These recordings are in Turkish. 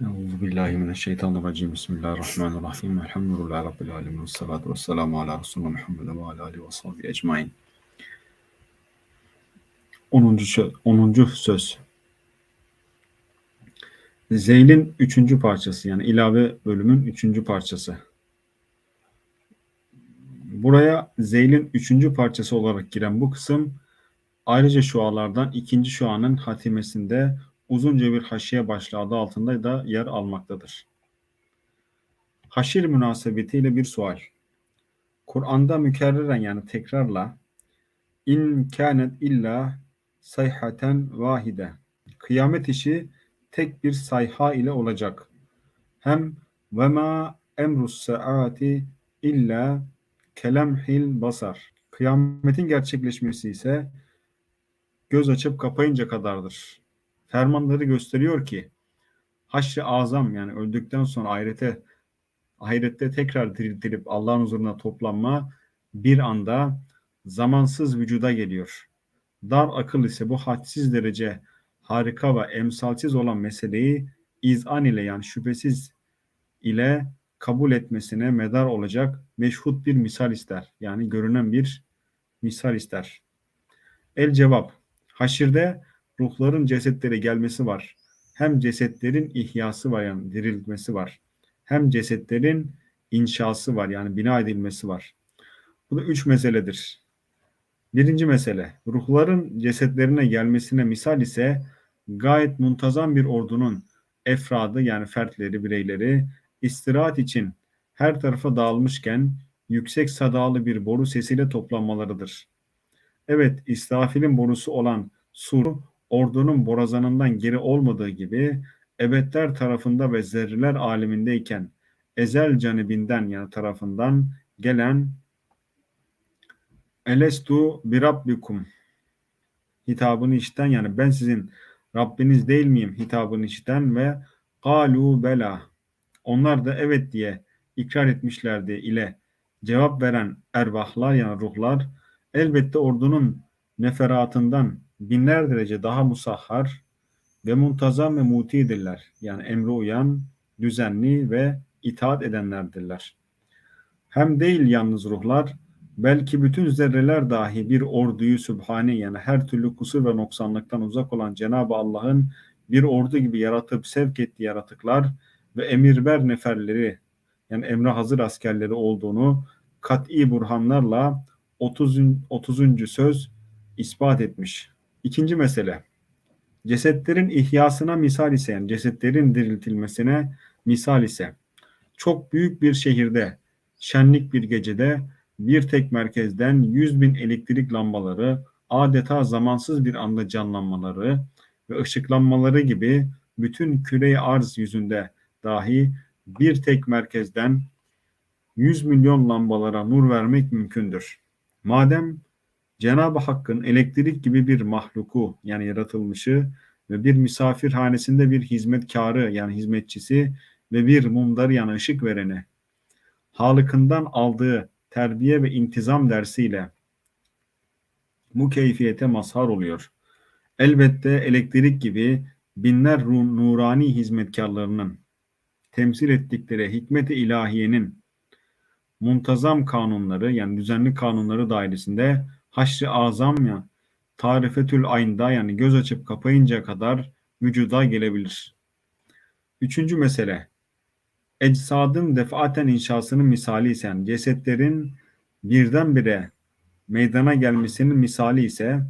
Euzu billahi mineşşeytanirracim. Bismillahirrahmanirrahim. Elhamdülillahi rabbil alamin. Salatu vesselamu ala Resulina Muhammed ve ala alihi ve sahbihi ecmaîn. 10. söz, 10. söz. Zeyl'in üçüncü parçası yani ilave bölümün üçüncü parçası. Buraya Zeyl'in üçüncü parçası olarak giren bu kısım ayrıca şualardan ikinci şuanın hatimesinde uzunca bir haşiye başlığı adı altında da yer almaktadır. Haşir münasebetiyle bir sual. Kur'an'da mükerreren yani tekrarla in kânet illa sayhaten vahide. Kıyamet işi tek bir sayha ile olacak. Hem ve ma emrus saati illa kelemhil basar. Kıyametin gerçekleşmesi ise göz açıp kapayınca kadardır fermanları gösteriyor ki haşr-ı azam yani öldükten sonra ahirete ahirette tekrar diriltilip Allah'ın huzuruna toplanma bir anda zamansız vücuda geliyor. Dar akıl ise bu hadsiz derece harika ve emsalsiz olan meseleyi izan ile yani şüphesiz ile kabul etmesine medar olacak meşhut bir misal ister. Yani görünen bir misal ister. El cevap. Haşirde ruhların cesetlere gelmesi var. Hem cesetlerin ihyası var yani dirilmesi var. Hem cesetlerin inşası var yani bina edilmesi var. Bu da üç meseledir. Birinci mesele, ruhların cesetlerine gelmesine misal ise gayet muntazam bir ordunun efradı yani fertleri, bireyleri istirahat için her tarafa dağılmışken yüksek sadalı bir boru sesiyle toplanmalarıdır. Evet, İsrafil'in borusu olan sur ordunun borazanından geri olmadığı gibi ebedler tarafında ve zerriler alemindeyken ezel canibinden yani tarafından gelen Elestu bi rabbikum hitabını işten yani ben sizin Rabbiniz değil miyim? hitabını işten ve galu bela onlar da evet diye ikrar etmişlerdi ile cevap veren ervahlar yani ruhlar elbette ordunun neferatından binler derece daha musahhar ve muntazam ve mutidirler. Yani emre uyan, düzenli ve itaat edenlerdirler. Hem değil yalnız ruhlar, belki bütün zerreler dahi bir orduyu sübhane yani her türlü kusur ve noksanlıktan uzak olan Cenab-ı Allah'ın bir ordu gibi yaratıp sevk ettiği yaratıklar ve emirber neferleri yani emre hazır askerleri olduğunu kat'i burhanlarla 30. 30. söz ispat etmiş. İkinci mesele. Cesetlerin ihyasına misal ise yani cesetlerin diriltilmesine misal ise çok büyük bir şehirde şenlik bir gecede bir tek merkezden yüz bin elektrik lambaları adeta zamansız bir anda canlanmaları ve ışıklanmaları gibi bütün küre arz yüzünde dahi bir tek merkezden 100 milyon lambalara nur vermek mümkündür. Madem Cenab-ı Hakk'ın elektrik gibi bir mahluku yani yaratılmışı ve bir misafirhanesinde bir hizmetkarı yani hizmetçisi ve bir mumdarı yani ışık vereni Halıkından aldığı terbiye ve intizam dersiyle bu keyfiyete mazhar oluyor. Elbette elektrik gibi binler nurani hizmetkarlarının temsil ettikleri hikmet-i ilahiyenin muntazam kanunları yani düzenli kanunları dairesinde haşr-ı azam ya tarifetül aynda yani göz açıp kapayınca kadar vücuda gelebilir. Üçüncü mesele ecsadın defaten inşasının misali ise yani cesetlerin birdenbire meydana gelmesinin misali ise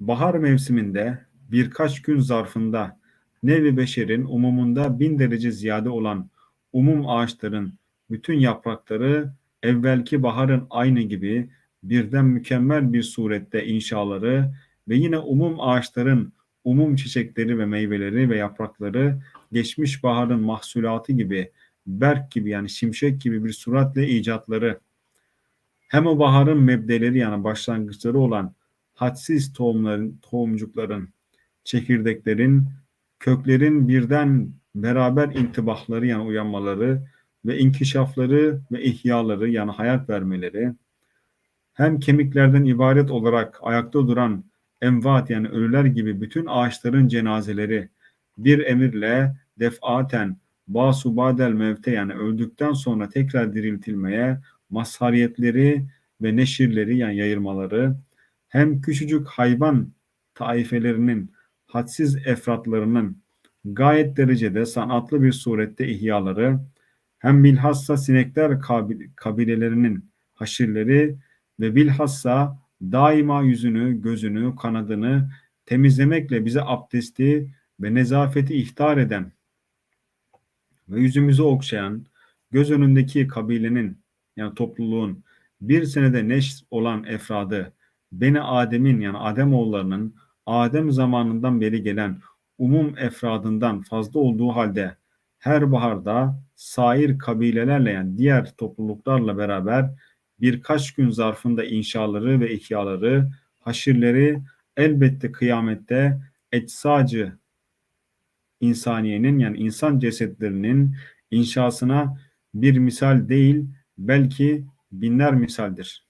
bahar mevsiminde birkaç gün zarfında nevi beşerin umumunda bin derece ziyade olan umum ağaçların bütün yaprakları evvelki baharın aynı gibi birden mükemmel bir surette inşaları ve yine umum ağaçların umum çiçekleri ve meyveleri ve yaprakları geçmiş baharın mahsulatı gibi berk gibi yani şimşek gibi bir suratle icatları. Hem o baharın mebdeleri yani başlangıçları olan hadsiz tohumların, tohumcukların, çekirdeklerin, köklerin birden beraber intibahları yani uyanmaları ve inkişafları ve ihyaları yani hayat vermeleri, hem kemiklerden ibaret olarak ayakta duran envat yani ölüler gibi bütün ağaçların cenazeleri bir emirle defaten basu badel mevte yani öldükten sonra tekrar diriltilmeye mazhariyetleri ve neşirleri yani yayılmaları hem küçücük hayvan taifelerinin hadsiz efratlarının gayet derecede sanatlı bir surette ihyaları hem bilhassa sinekler kabilelerinin haşirleri ve bilhassa daima yüzünü, gözünü, kanadını temizlemekle bize abdesti ve nezafeti ihtar eden ve yüzümüzü okşayan göz önündeki kabilenin yani topluluğun bir senede neş olan efradı Beni Adem'in yani Adem oğullarının Adem zamanından beri gelen umum efradından fazla olduğu halde her baharda sair kabilelerle yani diğer topluluklarla beraber birkaç gün zarfında inşaları ve ihyaları, haşirleri elbette kıyamette etsacı insaniyenin yani insan cesetlerinin inşasına bir misal değil belki binler misaldir.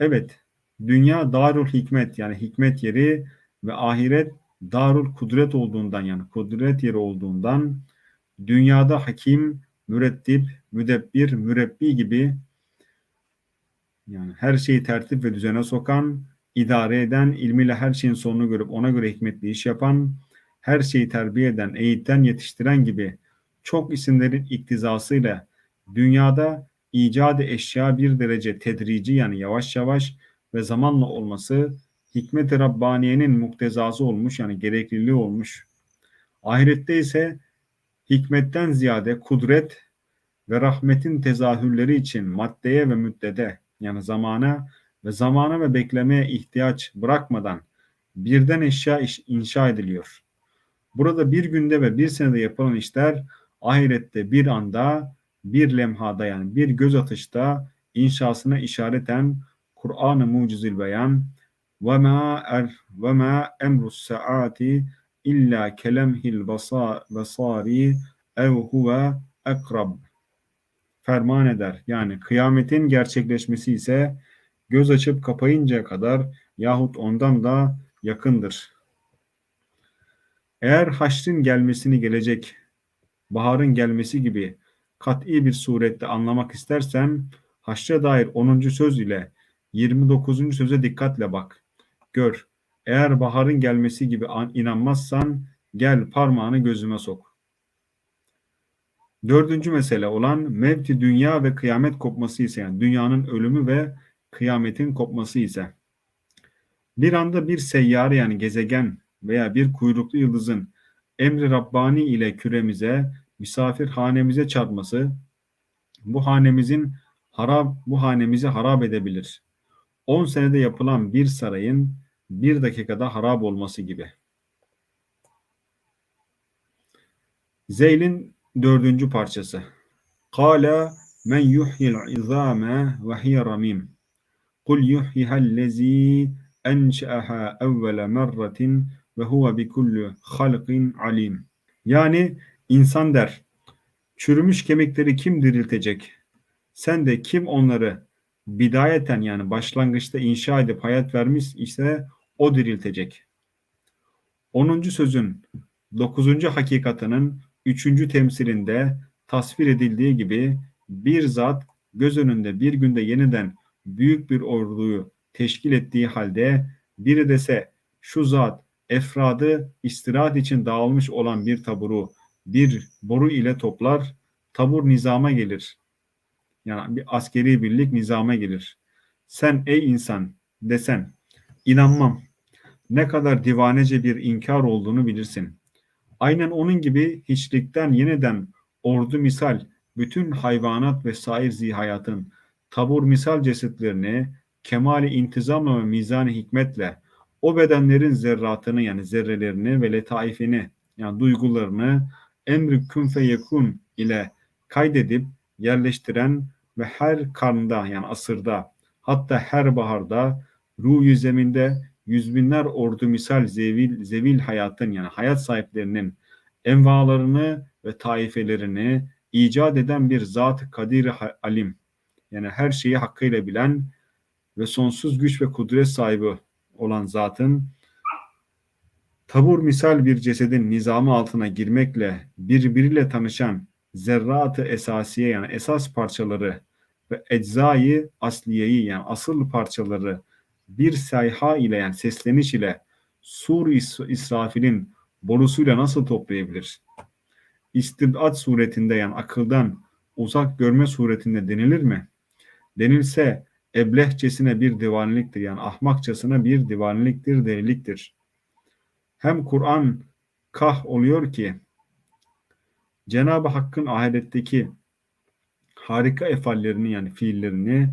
Evet, dünya darul hikmet yani hikmet yeri ve ahiret darul kudret olduğundan yani kudret yeri olduğundan dünyada hakim, mürettip, müdebbir, mürebbi gibi yani her şeyi tertip ve düzene sokan, idare eden, ilmiyle her şeyin sonunu görüp ona göre hikmetli iş yapan, her şeyi terbiye eden, eğitten, yetiştiren gibi çok isimlerin iktizasıyla dünyada icadı eşya bir derece tedrici yani yavaş yavaş ve zamanla olması hikmet-i Rabbaniye'nin muktezası olmuş yani gerekliliği olmuş. Ahirette ise hikmetten ziyade kudret ve rahmetin tezahürleri için maddeye ve müddede yani zamana ve zamana ve beklemeye ihtiyaç bırakmadan birden eşya inşa ediliyor. Burada bir günde ve bir senede yapılan işler ahirette bir anda, bir lemhada yani bir göz atışta inşasına işareten Kur'an-ı Mucizül Beyan ve ma er ve ma emrus saati illa kelemhil basari ev huve ekrab ferman eder. Yani kıyametin gerçekleşmesi ise göz açıp kapayıncaya kadar yahut ondan da yakındır. Eğer haşrin gelmesini gelecek, baharın gelmesi gibi kat'i bir surette anlamak istersen haşre dair 10. söz ile 29. söze dikkatle bak. Gör. Eğer baharın gelmesi gibi inanmazsan gel parmağını gözüme sok. Dördüncü mesele olan mevti dünya ve kıyamet kopması ise yani dünyanın ölümü ve kıyametin kopması ise bir anda bir seyyare yani gezegen veya bir kuyruklu yıldızın emri Rabbani ile küremize, misafir hanemize çarpması bu hanemizin harap bu hanemizi harap edebilir. 10 senede yapılan bir sarayın bir dakikada harap olması gibi. Zeyl'in dördüncü parçası. Kale men yuhyil izame ve hiye ramim. Kul yuhyihellezi enşe'aha evvele merratin ve huve bi kulli halqin alim. Yani insan der, çürümüş kemikleri kim diriltecek? Sen de kim onları bidayeten yani başlangıçta inşa edip hayat vermiş ise o diriltecek. Onuncu sözün dokuzuncu hakikatının üçüncü temsilinde tasvir edildiği gibi bir zat göz önünde bir günde yeniden büyük bir orduyu teşkil ettiği halde biri dese şu zat efradı istirahat için dağılmış olan bir taburu bir boru ile toplar, tabur nizama gelir. Yani bir askeri birlik nizama gelir. Sen ey insan desen, inanmam. Ne kadar divanece bir inkar olduğunu bilirsin. Aynen onun gibi hiçlikten yeniden ordu misal bütün hayvanat ve sair zihayatın tabur misal cesetlerini kemali intizamla ve mizan hikmetle o bedenlerin zerratını yani zerrelerini ve letaifini yani duygularını emri kün feyekun ile kaydedip yerleştiren ve her karnda yani asırda hatta her baharda ruh zeminde yüz binler ordu misal zevil, zevil hayatın yani hayat sahiplerinin envalarını ve taifelerini icat eden bir zat kadir alim. Yani her şeyi hakkıyla bilen ve sonsuz güç ve kudret sahibi olan zatın Tabur misal bir cesedin nizamı altına girmekle birbiriyle tanışan zerratı esasiye yani esas parçaları ve eczayı asliyeyi yani asıl parçaları bir sayha ile yani sesleniş ile sur israfilin borusuyla nasıl toplayabilir? İstibat suretinde yani akıldan uzak görme suretinde denilir mi? Denilse eblehçesine bir divaniliktir yani ahmakçasına bir divaniliktir, deliliktir. Hem Kur'an kah oluyor ki Cenab-ı Hakk'ın ahiretteki harika efallerini yani fiillerini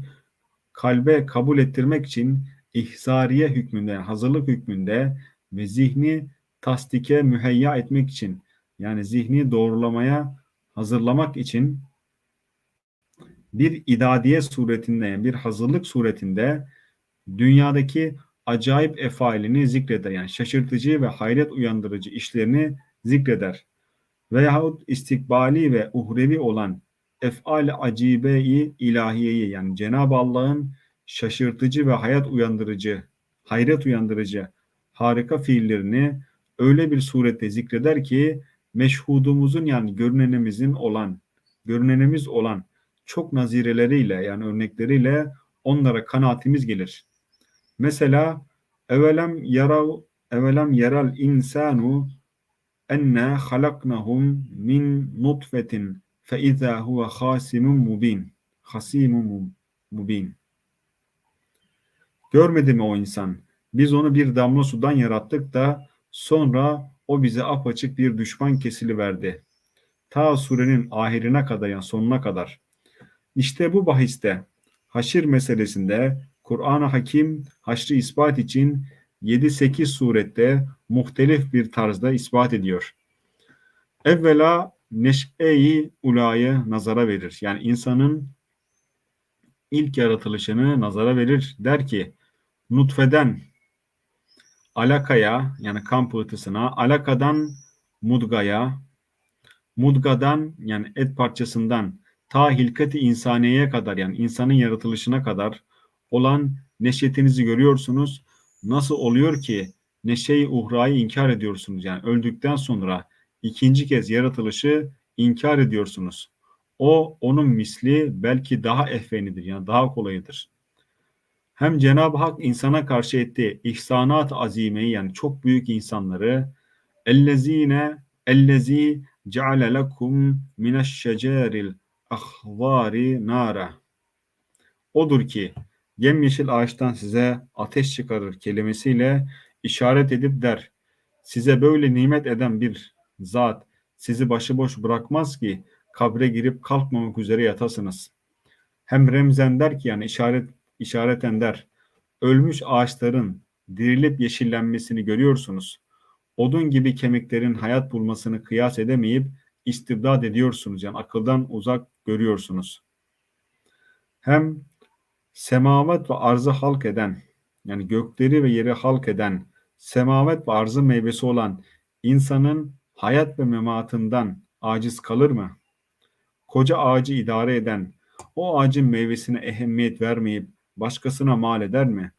kalbe kabul ettirmek için ihzariye hükmünde, hazırlık hükmünde ve zihni tasdike müheyya etmek için yani zihni doğrulamaya hazırlamak için bir idadiye suretinde bir hazırlık suretinde dünyadaki acayip efalini zikreder. Yani şaşırtıcı ve hayret uyandırıcı işlerini zikreder. Veyahut istikbali ve uhrevi olan efal acibe-i ilahiyeyi yani Cenab-ı Allah'ın şaşırtıcı ve hayat uyandırıcı, hayret uyandırıcı harika fiillerini öyle bir surette zikreder ki meşhudumuzun yani görünenimizin olan, görünenimiz olan çok nazireleriyle yani örnekleriyle onlara kanaatimiz gelir. Mesela evelem yarav evelem yaral insanu enne halaknahum min nutfetin fe izâ huve hasimun mubin. Hasimun mubin. Görmedi mi o insan? Biz onu bir damla sudan yarattık da sonra o bize apaçık bir düşman kesili verdi. Ta surenin ahirine kadar yani sonuna kadar. İşte bu bahiste haşir meselesinde Kur'an-ı Hakim haşrı ispat için 7-8 surette muhtelif bir tarzda ispat ediyor. Evvela neş'e-i ulayı nazara verir. Yani insanın ilk yaratılışını nazara verir. Der ki nutfeden alakaya yani kan pıhtısına, alakadan mudgaya, mudgadan yani et parçasından ta hilkati insaniyeye kadar yani insanın yaratılışına kadar olan neşetinizi görüyorsunuz. Nasıl oluyor ki neşeyi uhrayı inkar ediyorsunuz? Yani öldükten sonra ikinci kez yaratılışı inkar ediyorsunuz. O onun misli belki daha ehvenidir yani daha kolayıdır. Hem Cenab-ı Hak insana karşı ettiği ihsanat azimeyi yani çok büyük insanları ellezine ellezi ceale lekum mineşşeceril ahvari nara odur ki yemyeşil ağaçtan size ateş çıkarır kelimesiyle işaret edip der. Size böyle nimet eden bir zat sizi başıboş bırakmaz ki kabre girip kalkmamak üzere yatasınız. Hem remzen der ki yani işaret işareten der. Ölmüş ağaçların dirilip yeşillenmesini görüyorsunuz. Odun gibi kemiklerin hayat bulmasını kıyas edemeyip istibdad ediyorsunuz. Yani akıldan uzak görüyorsunuz. Hem semavet ve arzı halk eden yani gökleri ve yeri halk eden semavet ve arzı meyvesi olan insanın hayat ve mematından aciz kalır mı? Koca ağacı idare eden o ağacın meyvesine ehemmiyet vermeyip başkasına mal eder mi?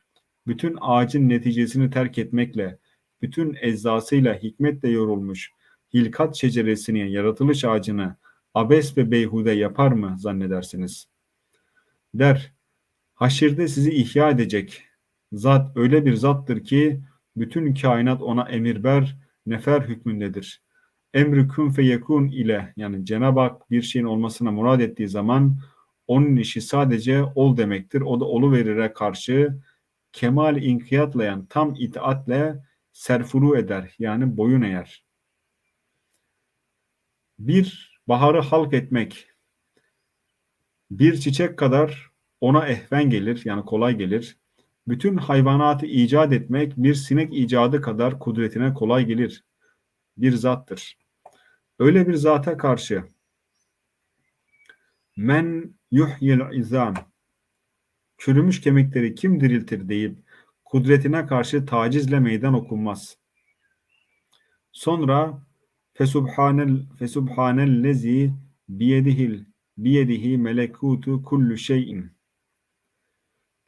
Bütün ağacın neticesini terk etmekle, bütün eczasıyla hikmetle yorulmuş hilkat şeceresini, yaratılış ağacını abes ve beyhude yapar mı zannedersiniz? Der, haşirde sizi ihya edecek. Zat öyle bir zattır ki bütün kainat ona emirber, nefer hükmündedir. Emri kün fe yekun ile yani Cenab-ı Hak bir şeyin olmasına murad ettiği zaman onun işi sadece ol demektir. O da olu verire karşı kemal inkiyatla yani tam itaatle serfuru eder yani boyun eğer. Bir baharı halk etmek bir çiçek kadar ona ehven gelir yani kolay gelir. Bütün hayvanatı icat etmek bir sinek icadı kadar kudretine kolay gelir. Bir zattır. Öyle bir zata karşı men yuhyil izam çürümüş kemikleri kim diriltir deyip kudretine karşı tacizle meydan okunmaz. Sonra fesubhanel fesubhanellezi biyedihil biyedihi melekutu kullu şeyin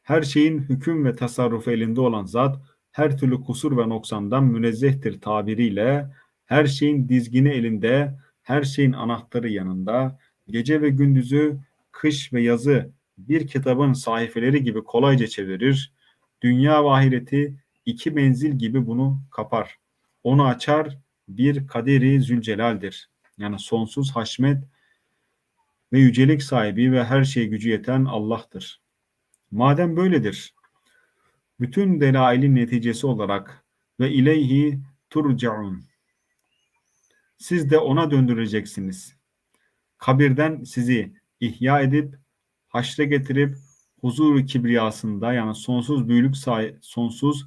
her şeyin hüküm ve tasarrufu elinde olan zat her türlü kusur ve noksandan münezzehtir tabiriyle her şeyin dizgini elinde, her şeyin anahtarı yanında, gece ve gündüzü, kış ve yazı bir kitabın sayfeleri gibi kolayca çevirir, dünya ve ahireti iki menzil gibi bunu kapar. Onu açar bir kaderi zülcelaldir. Yani sonsuz haşmet ve yücelik sahibi ve her şeye gücü yeten Allah'tır. Madem böyledir, bütün delailin neticesi olarak ve ileyhi turcaun. Siz de ona döndüreceksiniz. Kabirden sizi ihya edip haşre getirip huzuru kibriyasında yani sonsuz büyüklük sahibi, sonsuz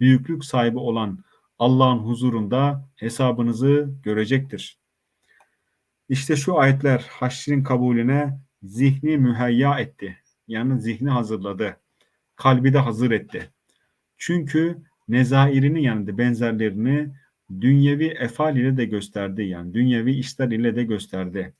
büyüklük sahibi olan Allah'ın huzurunda hesabınızı görecektir. İşte şu ayetler haşrin kabulüne zihni müheyya etti. Yani zihni hazırladı. Kalbi de hazır etti. Çünkü nezairini yani benzerlerini dünyevi efal ile de gösterdi. Yani dünyevi işler ile de gösterdi.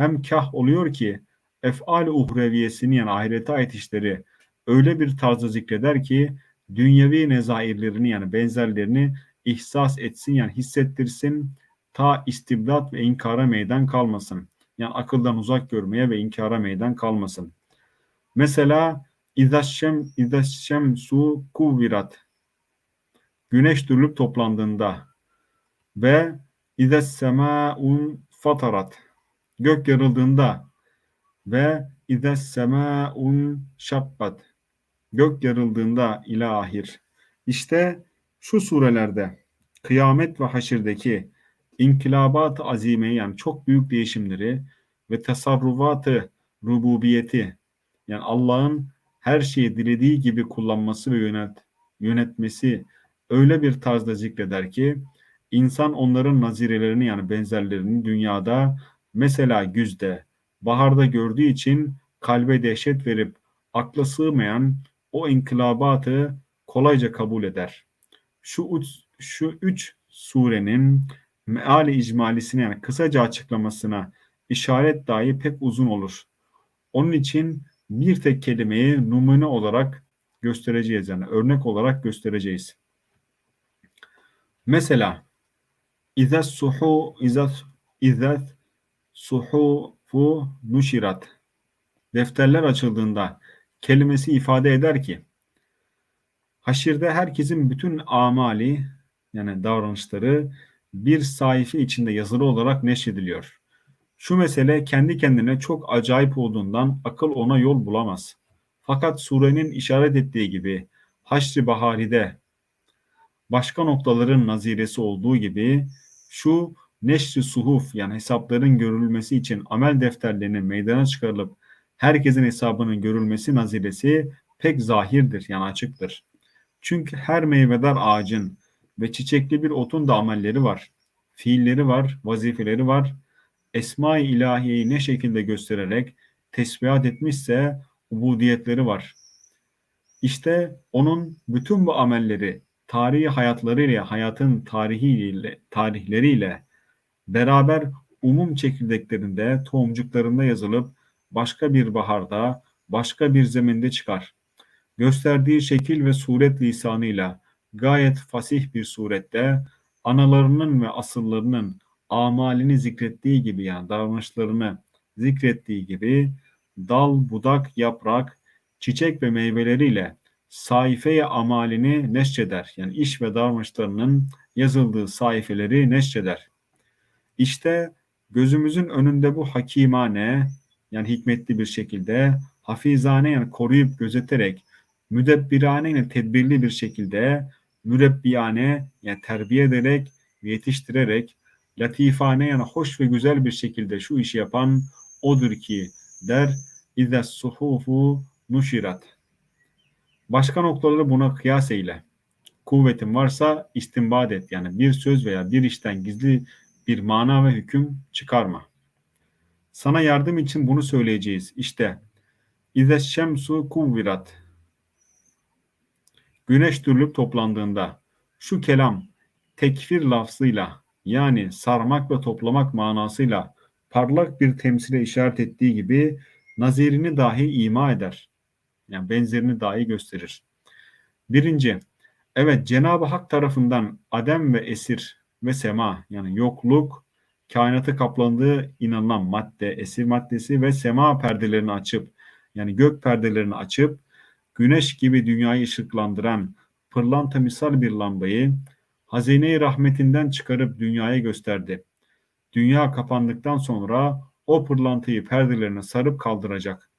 Hem kah oluyor ki efal uhreviyesini yani ahirete ait işleri öyle bir tarzda zikreder ki dünyevi nezairlerini yani benzerlerini ihsas etsin yani hissettirsin ta istibdat ve inkara meydan kalmasın. Yani akıldan uzak görmeye ve inkara meydan kalmasın. Mesela İzaşşem, İzaşşem su kuvvirat güneş dürülüp toplandığında ve İzes semâun fatarat gök yarıldığında ve İzes semâun şabbat gök yarıldığında ilahir. İşte şu surelerde kıyamet ve haşirdeki inkılabat azimeyi yani çok büyük değişimleri ve tasarrufatı rububiyeti yani Allah'ın her şeyi dilediği gibi kullanması ve yönet, yönetmesi öyle bir tarzda zikreder ki insan onların nazirelerini yani benzerlerini dünyada mesela güzde, baharda gördüğü için kalbe dehşet verip akla sığmayan o inkılabatı kolayca kabul eder. Şu üç, şu üç surenin meali icmalisine yani kısaca açıklamasına işaret dahi pek uzun olur. Onun için bir tek kelimeyi numune olarak göstereceğiz yani örnek olarak göstereceğiz. Mesela İzet suhu izet izet suhufu nuşirat defterler açıldığında kelimesi ifade eder ki haşirde herkesin bütün amali yani davranışları bir sayfa içinde yazılı olarak neşrediliyor. Şu mesele kendi kendine çok acayip olduğundan akıl ona yol bulamaz. Fakat surenin işaret ettiği gibi Haşr-ı Bahari'de başka noktaların naziresi olduğu gibi şu neşri suhuf yani hesapların görülmesi için amel defterlerinin meydana çıkarılıp herkesin hesabının görülmesi naziresi pek zahirdir yani açıktır. Çünkü her meyvedar ağacın ve çiçekli bir otun da amelleri var. Fiilleri var, vazifeleri var. Esma-i ilahiyeyi ne şekilde göstererek tesbihat etmişse ubudiyetleri var. İşte onun bütün bu amelleri tarihi hayatlarıyla, hayatın tarihiyle, tarihleriyle beraber umum çekirdeklerinde, tohumcuklarında yazılıp başka bir baharda, başka bir zeminde çıkar. Gösterdiği şekil ve suret lisanıyla gayet fasih bir surette analarının ve asıllarının amalini zikrettiği gibi yani davranışlarını zikrettiği gibi dal, budak, yaprak, çiçek ve meyveleriyle sayfeye amalini neşreder. Yani iş ve davranışlarının yazıldığı sayfeleri neşreder. İşte gözümüzün önünde bu hakimane yani hikmetli bir şekilde hafizane yani koruyup gözeterek müdebbirane yani tedbirli bir şekilde mürebbiyane yani terbiye ederek yetiştirerek latifane yani hoş ve güzel bir şekilde şu işi yapan odur ki der İzes suhufu nuşirat. Başka noktaları buna kıyas eyle. Kuvvetin varsa istinbad et. Yani bir söz veya bir işten gizli bir mana ve hüküm çıkarma. Sana yardım için bunu söyleyeceğiz. İşte İzes şemsu kuvvirat. Güneş dürülüp toplandığında şu kelam tekfir lafzıyla yani sarmak ve toplamak manasıyla parlak bir temsile işaret ettiği gibi nazirini dahi ima eder. Yani benzerini dahi gösterir. Birinci, Evet Cenab-ı Hak tarafından adem ve esir ve sema yani yokluk kainatı kaplandığı inanılan madde, esir maddesi ve sema perdelerini açıp yani gök perdelerini açıp güneş gibi dünyayı ışıklandıran pırlanta misal bir lambayı hazine-i rahmetinden çıkarıp dünyaya gösterdi. Dünya kapandıktan sonra o pırlantayı perdelerine sarıp kaldıracak.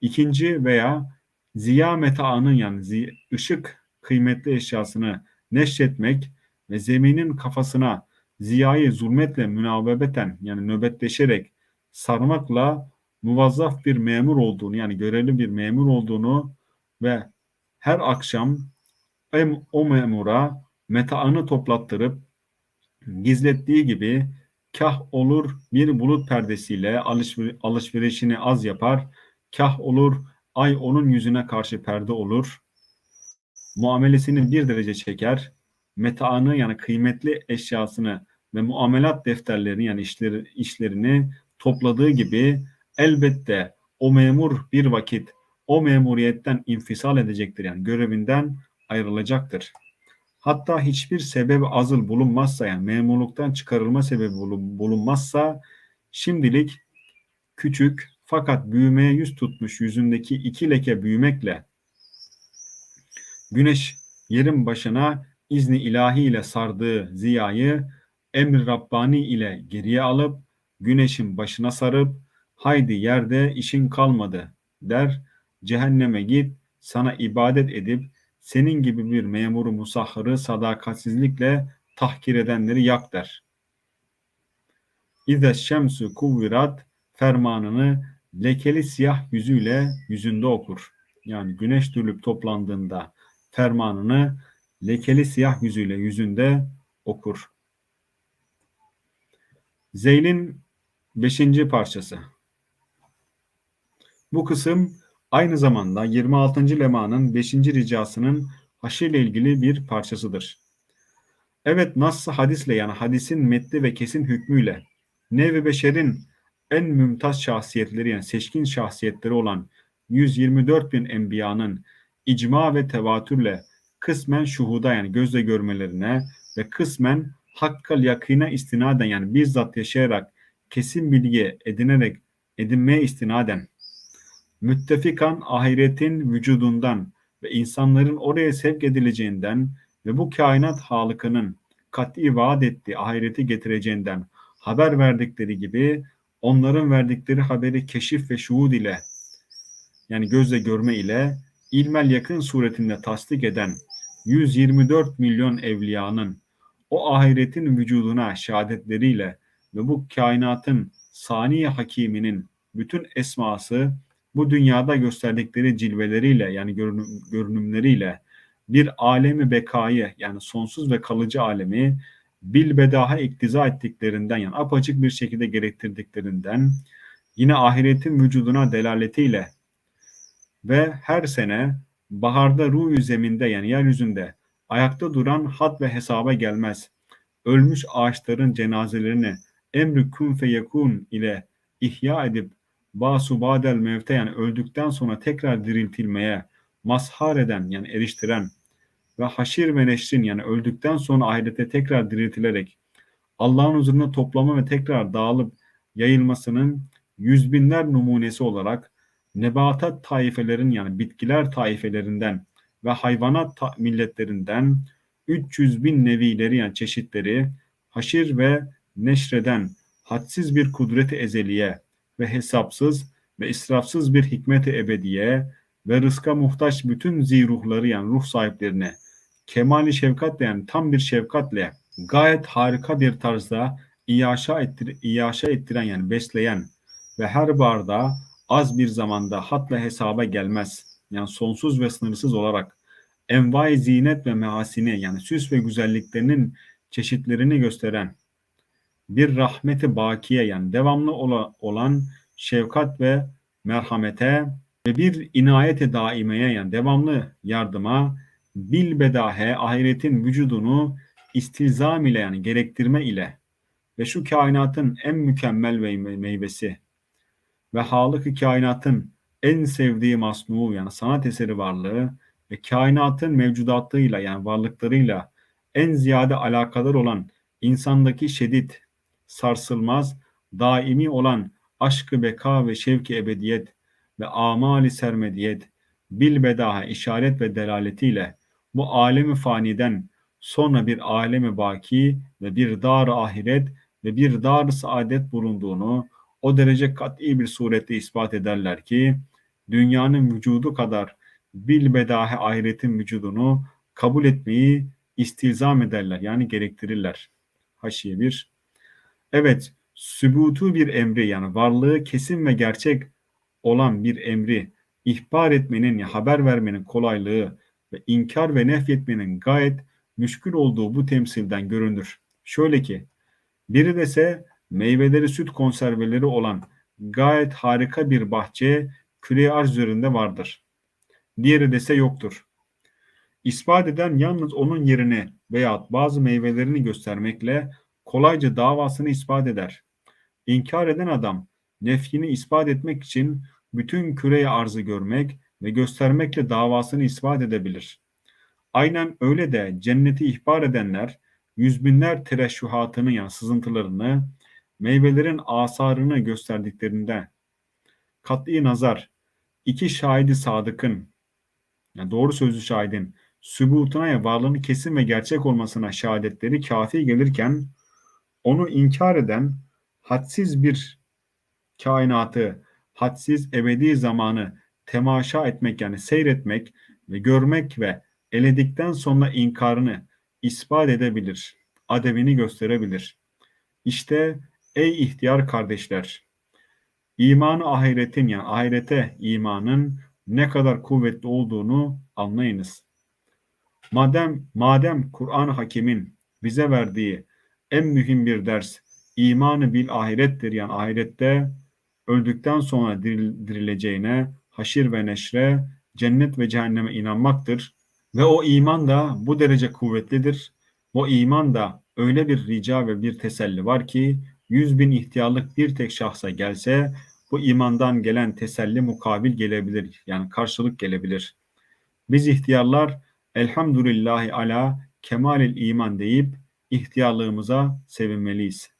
İkinci veya ziya metaanın yani ışık kıymetli eşyasını neşretmek ve zeminin kafasına ziyayı zulmetle münavebeten yani nöbetleşerek sarmakla muvazzaf bir memur olduğunu yani görevli bir memur olduğunu ve her akşam o memura metaanı toplattırıp gizlettiği gibi kah olur bir bulut perdesiyle alışver alışverişini az yapar, kah olur ay onun yüzüne karşı perde olur, muamelesini bir derece çeker, metaanı yani kıymetli eşyasını ve muamelat defterlerini yani işleri, işlerini topladığı gibi elbette o memur bir vakit o memuriyetten infisal edecektir yani görevinden ayrılacaktır. Hatta hiçbir sebep azıl bulunmazsa yani memurluktan çıkarılma sebebi bulunmazsa şimdilik küçük fakat büyümeye yüz tutmuş yüzündeki iki leke büyümekle güneş yerin başına izni ilahi ile sardığı ziyayı emir Rabbani ile geriye alıp güneşin başına sarıp haydi yerde işin kalmadı der cehenneme git sana ibadet edip senin gibi bir memuru musahharı sadakatsizlikle tahkir edenleri yak der. İze şemsu kuvvirat fermanını lekeli siyah yüzüyle yüzünde okur. Yani güneş dürülüp toplandığında fermanını lekeli siyah yüzüyle yüzünde okur. Zeyl'in beşinci parçası. Bu kısım aynı zamanda 26. lemanın 5. ricasının haşirle ilgili bir parçasıdır. Evet Nass hadisle yani hadisin metni ve kesin hükmüyle nev beşerin en mümtaz şahsiyetleri yani seçkin şahsiyetleri olan 124 bin enbiyanın icma ve tevatürle kısmen şuhuda yani gözle görmelerine ve kısmen hakkal yakine istinaden yani bizzat yaşayarak kesin bilgi edinerek edinmeye istinaden müttefikan ahiretin vücudundan ve insanların oraya sevk edileceğinden ve bu kainat halıkının kat'i vaat ettiği ahireti getireceğinden haber verdikleri gibi onların verdikleri haberi keşif ve şuhud ile yani gözle görme ile ilmel yakın suretinde tasdik eden 124 milyon evliyanın o ahiretin vücuduna şehadetleriyle ve bu kainatın saniye hakiminin bütün esması bu dünyada gösterdikleri cilveleriyle yani görünüm, görünümleriyle bir alemi bekayı yani sonsuz ve kalıcı alemi bilbedaha iktiza ettiklerinden yani apaçık bir şekilde gerektirdiklerinden yine ahiretin vücuduna delaletiyle ve her sene baharda ruh zeminde yani yeryüzünde ayakta duran hat ve hesaba gelmez. Ölmüş ağaçların cenazelerini emri kun feyekun ile ihya edip basu badel mevte yani öldükten sonra tekrar diriltilmeye mazhar eden yani eriştiren ve haşir ve neşrin yani öldükten sonra ahirete tekrar diriltilerek Allah'ın huzuruna toplama ve tekrar dağılıp yayılmasının yüz binler numunesi olarak nebatat taifelerin yani bitkiler taifelerinden ve hayvanat milletlerinden 300 bin nevileri yani çeşitleri haşir ve neşreden hadsiz bir kudreti ezeliye ve hesapsız ve israfsız bir hikmeti ebediye ve rızka muhtaç bütün ziruhları yani ruh sahiplerine kemali şefkatle yani tam bir şefkatle gayet harika bir tarzda iyaşa, ettir, iyaşa ettiren yani besleyen ve her barda az bir zamanda hatla hesaba gelmez. Yani sonsuz ve sınırsız olarak envai zinet ve mehasini yani süs ve güzelliklerinin çeşitlerini gösteren bir rahmeti bakiye yani devamlı olan şefkat ve merhamete ve bir inayete daimeye yani devamlı yardıma bilbedahe ahiretin vücudunu istilzam ile yani gerektirme ile ve şu kainatın en mükemmel meyvesi ve halık kainatın en sevdiği masnu yani sanat eseri varlığı ve kainatın mevcudatıyla yani varlıklarıyla en ziyade alakadar olan insandaki şiddet, sarsılmaz, daimi olan aşkı beka ve şevki ebediyet ve amali sermediyet, bil bedaha işaret ve delaletiyle bu alemi faniden sonra bir alemi baki ve bir dar ahiret ve bir dar saadet bulunduğunu o derece kat'i bir surette ispat ederler ki dünyanın vücudu kadar bil bedahe ahiretin vücudunu kabul etmeyi istilzam ederler yani gerektirirler. Haşiye 1. Evet, sübutu bir emri yani varlığı kesin ve gerçek olan bir emri ihbar etmenin, haber vermenin kolaylığı ve inkar ve nefyetmenin gayet müşkül olduğu bu temsilden görünür. Şöyle ki, biri dese meyveleri süt konserveleri olan gayet harika bir bahçe küre arz üzerinde vardır. Diğeri dese yoktur. İspat eden yalnız onun yerine veya bazı meyvelerini göstermekle kolayca davasını ispat eder. İnkar eden adam nefyini ispat etmek için bütün küreye arzı görmek ve göstermekle davasını ispat edebilir. Aynen öyle de cenneti ihbar edenler yüz binler tereşşuhatını yani sızıntılarını meyvelerin asarını gösterdiklerinde kat'i nazar iki şahidi sadıkın yani doğru sözlü şahidin sübutuna ya varlığını kesin ve gerçek olmasına şehadetleri kafi gelirken onu inkar eden hadsiz bir kainatı, hadsiz ebedi zamanı temaşa etmek yani seyretmek ve görmek ve eledikten sonra inkarını ispat edebilir, ademini gösterebilir. İşte ey ihtiyar kardeşler, imanı ahiretin yani ahirete imanın ne kadar kuvvetli olduğunu anlayınız. Madem madem Kur'an Hakim'in bize verdiği en mühim bir ders imanı bil ahirettir yani ahirette öldükten sonra dirileceğine, haşir ve neşre, cennet ve cehenneme inanmaktır. Ve o iman da bu derece kuvvetlidir. O iman da öyle bir rica ve bir teselli var ki yüz bin ihtiyarlık bir tek şahsa gelse bu imandan gelen teselli mukabil gelebilir. Yani karşılık gelebilir. Biz ihtiyarlar elhamdülillahi ala kemalil iman deyip ihtiyarlığımıza sevinmeliyiz.